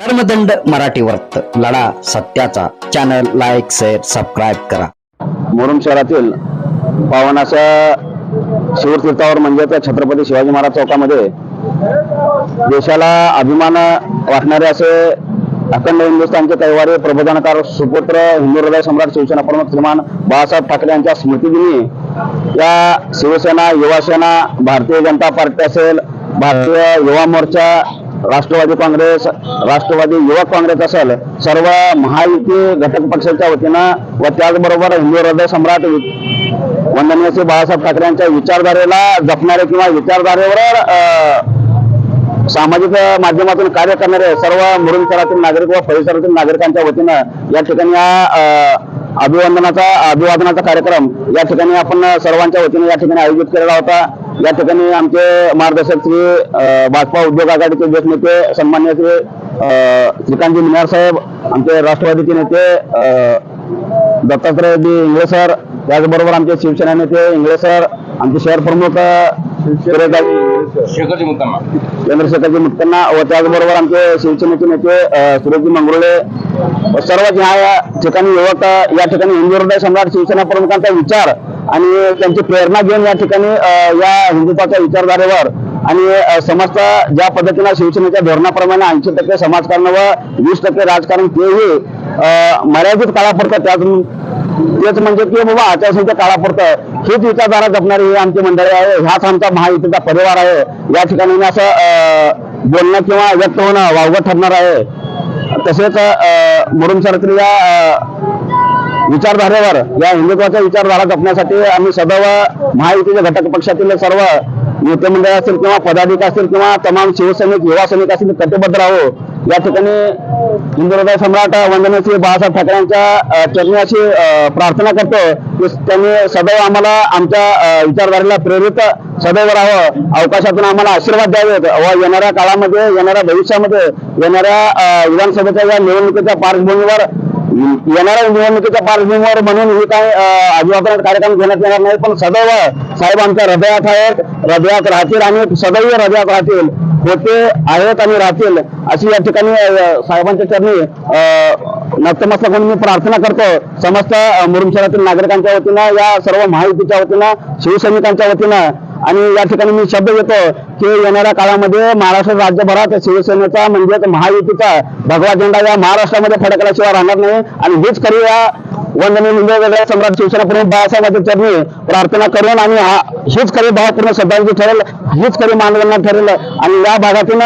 कर्मदंड मराठी वर्त लढा सत्याचा. चॅनल लाईक शेअर सबस्क्राईब करा. मुरुम शहरातील पावन अशा शिवतीर्थावर म्हणजे त्या छत्रपती शिवाजी महाराज चौकामध्ये देशाला अभिमान वाटणारे असे अखंड हिंदुस्थानचे कैवारी प्रबोधनकार सुपुत्र हिंदू हृदय सम्राट शिवसेना प्रमुख श्रीमान बाळासाहेब ठाकरे यांच्या स्मृतिदिनी या शिवसेना युवासेना भारतीय जनता पार्टी असेल भारतीय युवा मोर्चा राष्ट्रवादी काँग्रेस राष्ट्रवादी युवक काँग्रेस असेल सर्व महायुती घटक पक्षाच्या वतीनं व त्याचबरोबर हिंदू हृदय सम्राट वंदनीय श्री बाळासाहेब ठाकरे यांच्या विचारधारेला जपणारे किंवा विचारधारेवर अं, सामाजिक माध्यमातून कार्य करणारे सर्व मुरुम शहरातील नागरिक व परिसरातील नागरिकांच्या वतीनं या ठिकाणी या अं, अभिवंदनाचा अभिवादनाचा कार्यक्रम या ठिकाणी आपण सर्वांच्या वतीने या ठिकाणी आयोजित केलेला होता. या ठिकाणी आमचे मार्गदर्शक श्री भाजपा उद्योग आघाडीचे ज्येष्ठ नेते सन्मान्य श्री श्रीकांतजी मिनार साहेब आमचे राष्ट्रवादीचे नेते दत्तात्रयजी इंगळे सर त्याचबरोबर आमचे शिवसेना नेते इंगळे सर आमचे शहर प्रमुख चंद्रशेखरजी मुक्तांना. व त्याचबरोबर आमचे शिवसेनेचे नेते सुरेशजी मंगरुळे सर्व ह्या या ठिकाणी युवक या ठिकाणी हिंदू हृदय सम्राट शिवसेना प्रमुखांचा विचार आणि त्यांची प्रेरणा घेऊन या ठिकाणी या हिंदुत्वाच्या विचारधारेवर आणि अ, समस्त ज्या पद्धतीनं शिवसेनेच्या धोरणाप्रमाणे ऐंशी टक्के समाजकारण व वीस टक्के राजकारण तेही मर्यादित काळापुरतं त्यातून तेच म्हणजे की बाबा आचारसंहिता काळापुरतं हीच विचारधारा जपणारी ही आमची मंडळी आहे. ह्याच आमचा महायुतीचा परिवार आहे. या ठिकाणी असं अं, बोलणं किंवा व्यक्त होणं वावगं ठरणार आहे. तसेच अं, मुरुम सरक्रिया अं, विचारधारेवर या हिंदुत्वाच्या विचारधारा जपण्यासाठी आम्ही सदैव महायुतीच्या घटक पक्षातील सर्व नेते मंडळ असतील किंवा पदाधिकारी असतील किंवा तमाम शिवसैनिक युवा सैनिक असतील कटिबद्ध राहो. या ठिकाणी हिंदू सम्राट वंदनीय बाळासाहेब ठाकरे यांच्या चरणी अशी प्रार्थना करतो की त्यांनी सदैव आम्हाला आमच्या विचारधारेला प्रेरित सदैव राहावं. अवकाशातून आम्हाला आशीर्वाद द्यावेत. व येणाऱ्या काळामध्ये येणाऱ्या भविष्यामध्ये येणाऱ्या विधानसभेच्या या निवडणुकीच्या पार्श्वभूमीवर येणाऱ्या निवडणुकीच्या पार्श्वभूमीवर म्हणून हे काय अभिवादनात कार्यक्रम घेण्यात येणार नाही पण सदैव साहेब आमच्या हृदयात आहेत हृदयात राहतील आणि सदैव हृदयात राहतील होते आहेत आणि राहतील अशी या ठिकाणी साहेबांच्या चरणी नतमस्तक म्हणून मी प्रार्थना करतो. समस्त मुरुम शहरातील नागरिकांच्या वतीनं या सर्व महायुतीच्या वतीनं शिवसैनिकांच्या वतीनं आणि या ठिकाणी मी शब्द देतो की येणाऱ्या काळामध्ये महाराष्ट्र राज्यभरात शिवसेनेचा म्हणजेच महायुतीचा भगवा झेंडा या महाराष्ट्रामध्ये फडकल्याशिवाय राहणार नाही. आणि हेच खरी या वंदनीय वेगळ्या सम्राट शिवसेना प्रमुख बाळासाहेबांच्या चरणी प्रार्थना करून आणि हा हीच खरी भावपूर्ण श्रद्धांजली ठरेल हीच खरी मानगणना ठरेल. आणि या भागातून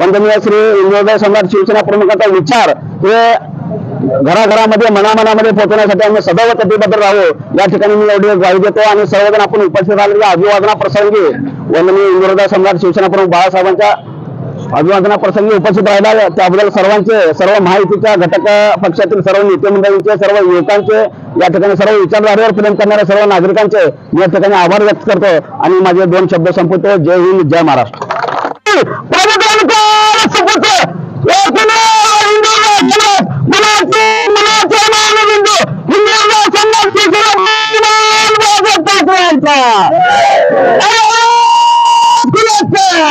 वंदनीय श्री मुंबई सम्राट शिवसेना प्रमुखांचा विचार हे घराघरामध्ये मनामनामध्ये पोहोचवण्यासाठी आम्ही सदैव कटिबद्ध राहू. या ठिकाणी मी एवढी ग्वाही देतो आणि सर्वजण आपण उपस्थित राहिलेल्या अभिवादना प्रसंगी वंदनीय इंद्रदा सम्राट शिवसेना प्रमुख बाळासाहेबांच्या अभिवादना प्रसंगी उपस्थित राहिला. त्याबद्दल सर्वांचे सर्व माहितीच्या घटक पक्षातील सर्व नेते मंडळींचे सर्व युवकांचे या ठिकाणी सर्व विचारधारेवर प्रेम करणाऱ्या सर्व नागरिकांचे या ठिकाणी आभार व्यक्त करतो. आणि माझे दोन शब्द संपवतो. जय हिंद जय महाराष्ट्र.